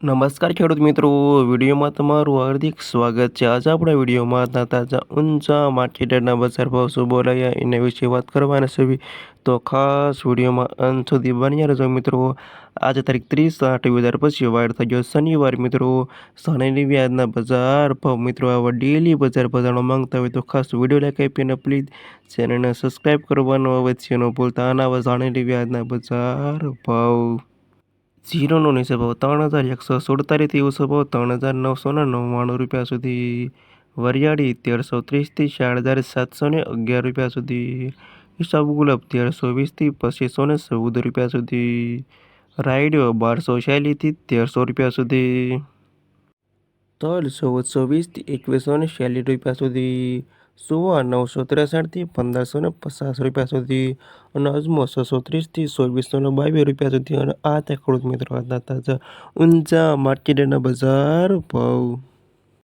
નમસ્કાર ખેડૂત મિત્રો, વિડીયોમાં તમારું હાર્દિક સ્વાગત છે. આજે આપણા વિડીયોમાં તાજા ઊંચા માર્કેટના બજાર ભાવ શું બોલાયા એના વિશે વાત કરવાના છે. તો ખાસ વિડીયોમાં અંત સુધી બન્યા રહેજો મિત્રો. આજે તારીખ ત્રીસ આઠ બે હજાર પછી વાયર થઈ ગયો શનિવાર મિત્રો. શનિની વ્યાજના બજાર ભાવ મિત્રો, આવા ડેલી બજાર બજારનો માંગતા હોય તો ખાસ વીડિયો લાઈક આપીને પ્લીઝ ચેનલને સબસ્ક્રાઈબ કરવાનો અવશ્ય ન ભૂલતા. આના સોનાની વ્યાજના બજાર ભાવ જીરોનો નિસેભાવ ત્રણ હજાર એકસો સુડતાલીસથી ઊંચો ત્રણ હજાર નવસો ને નવ્વાણું રૂપિયા સુધી વરિયાળી તેરસો ત્રીસથી ચાર હજાર સાતસો ને અગિયાર રૂપિયા સુધી હિસાબ ગુલાબ તેરસો વીસથી પચીસો ને ચૌદ રૂપિયા સુધી રાયડો બારસો છ્યાલીસથી તેરસો રૂપિયા સુધી તલ ચૌદસો વીસથી એકવીસો ને છ્યાલીસ રૂપિયા સુધી સુવા નવસો ત્રેસઠથી પંદરસો ને પચાસ રૂપિયા સુધી અને અજમો છસો ત્રીસથી ચોવીસો ને બાવીસ રૂપિયા સુધી. અને આ તે ખેડૂત મિત્રો હતા ઊંચા માર્કેટના બજાર ભાવ.